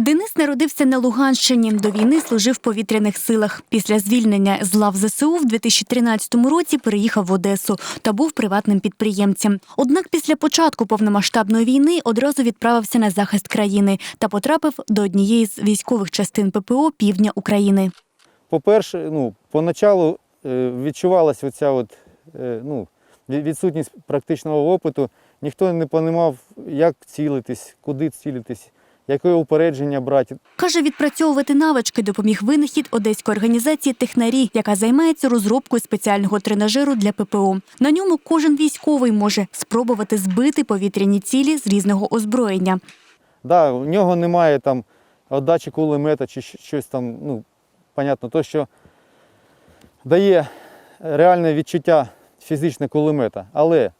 Денис народився на Луганщині. До війни служив в повітряних силах. Після звільнення з лав ЗСУ в 2013 році переїхав в Одесу та був приватним підприємцем. Однак після початку повномасштабної війни одразу відправився на захист країни та потрапив до однієї з військових частин ППО півдня України. По-перше, ну, поначалу е, відчувалася оця от, е, ну, відсутність практичного опиту. Ніхто не розумів, як цілитись, куди цілитись, яке упередження брати. Каже, відпрацьовувати навички допоміг винахід одеської організації Технарі, яка займається розробкою спеціального тренажеру для ППО. На ньому кожен військовий може спробувати збити повітряні цілі з різного озброєння. Да, у нього немає там отдачі кулемета чи щось там, ну, понятно, то, що дає реальне відчуття фізичне кулемета. Але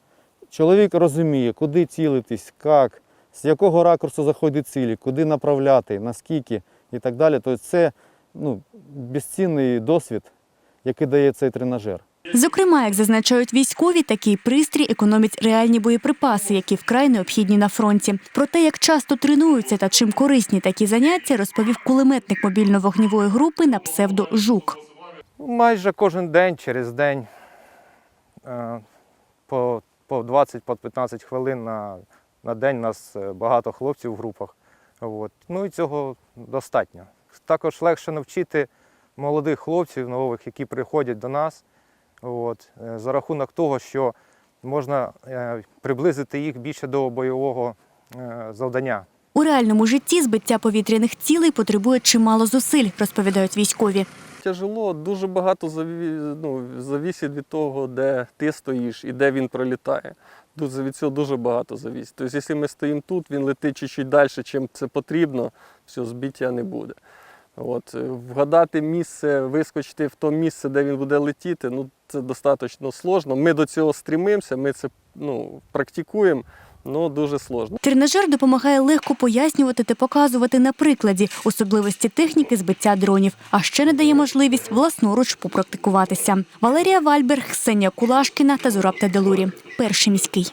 чоловік розуміє, куди цілитись, як, з якого ракурсу заходить цілі, куди направляти, наскільки і так далі. Тобто це ну, безцінний досвід, який дає цей тренажер. Зокрема, як зазначають військові, такий пристрій економить реальні боєприпаси, які вкрай необхідні на фронті. Про те, як часто тренуються та чим корисні такі заняття, розповів кулеметник мобільно-вогнівої групи на псевдо Жук. Майже кожен день, через день, е, по, по 20 по 15 хвилин на, на день у нас е, багато хлопців в групах. От. Ну і цього достатньо. Також легше навчити молодих хлопців нових, які приходять до нас, от, е, за рахунок того, що можна е, приблизити їх більше до бойового завдання. У реальному житті збиття повітряних цілей потребує чимало зусиль, розповідають військові. Тяжело, дуже багато заві... ну, завісить від того, де ти стоїш і де він пролітає. Дуже від цього дуже багато завісить. Тобто, якщо ми стоїмо тут, він летить чуть-чуть далі, чим це потрібно, все, збиття не буде. От, е, вгадати місце, вискочити в то місце, де він буде летіти, ну, це достатньо сложно. Ми до цього стрімимося, ми це ну, практикуємо, але дуже сложно. Тренажер допомагає легко пояснювати та показувати на прикладі особливості техніки збиття дронів, а ще не дає можливість власноруч попрактикуватися. Валерія Вальберг, Ксенія Кулашкіна та Зураб Теделурі. Перший міський.